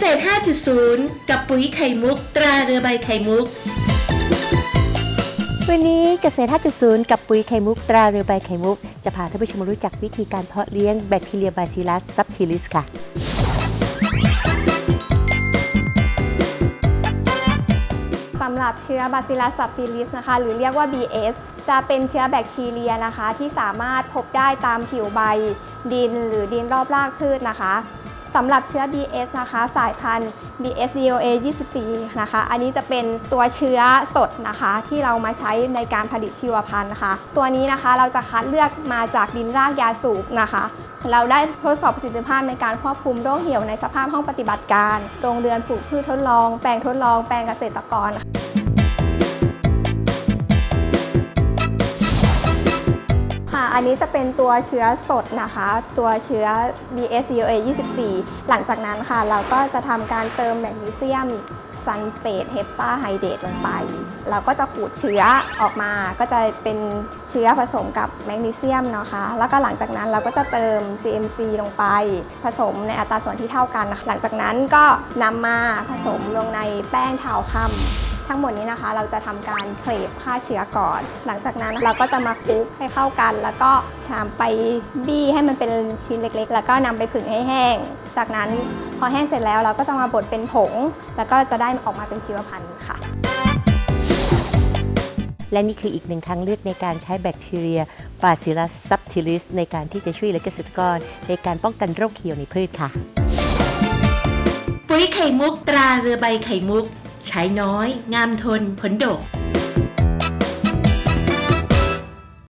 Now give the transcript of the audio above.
ษตร 5.0 กับปุ๋ยไข่มุก ตราเรือใบไข่มุก วันนี้เกษตร 5.0 กับปุ๋ยไข่มุก ตราเรือใบไข่มุก จะพาท่านผู้ชมมารู้จักวิธีการเพาะเลี้ยงแบคทีเรียบาซิลัสซับทิลิสค่ะ สำหรับเชื้อบาซิลัสซับติลิสนะคะ หรือเรียกว่า BS จะเป็นเชื้อแบคทีเรียนะคะ ที่สามารถพบได้ตามผิวใบ ดินหรือดินรอบรากพืชนะคะ สำหรับเชื้อ BS นะคะ สายพันธุ์ BS DOA 24 นะคะ อันนี้จะเป็นตัวเชื้อสดนะคะ ที่เรามาใช้ในการผลิตชีวพันธุ์นะคะ ตัวนี้นะคะเราจะคัดเลือกมาจากดินรากยาสูบนะคะ เราได้ทดสอบประสิทธิภาพในการควบคุมโรคเหี่ยวในสภาพห้องปฏิบัติการโรงเรือนปลูกพืชทดลอง แปลงทดลอง แปลงเกษตรกรค่ะ อันนี้จะเป็นตัวเชื้อสดนะคะ ตัวเชื้อ BSDOA 24 หลังจากนั้นค่ะ เราก็จะทำการเติมแมกนีเซียมซัลเฟตเฮปตาไฮเดรตลงไป เราก็จะขูดเชื้อออกมา ก็จะเป็นเชื้อผสมกับแมกนีเซียมนะคะ แล้วก็หลังจากนั้นเราก็จะเติม CMC ลงไป ผสมในอัตราส่วนที่เท่ากันนะคะหลังจากนั้นก็นำมาผสมลงในแป้งเทาค่ำ ทั้งหมดนี้นะคะ เราจะทำการเคลบฆ่าเชื้อก่อน หลังจากนั้นเราก็จะมาคลุกให้เข้ากัน แล้วก็ทำไปบี้ให้มันเป็นชิ้นเล็กๆ แล้วก็นำไปผึ่งให้แห้ง จากนั้นพอแห้งเสร็จแล้วเราก็จะมาบดเป็นผง แล้วก็จะได้ออกมาเป็นชีวพันธุ์ค่ะและนี่คืออีกหนึ่งทางเลือกในการใช้แบคทีเรียบาซิลัสซับทิลิสในการที่จะช่วยเหลือเกษตรกร ในการป้องกันโรคเขียวในพืชค่ะ ปุ๋ยไข่มุกตราเรือใบไข่มุก ใช้น้อย งามทนผลดก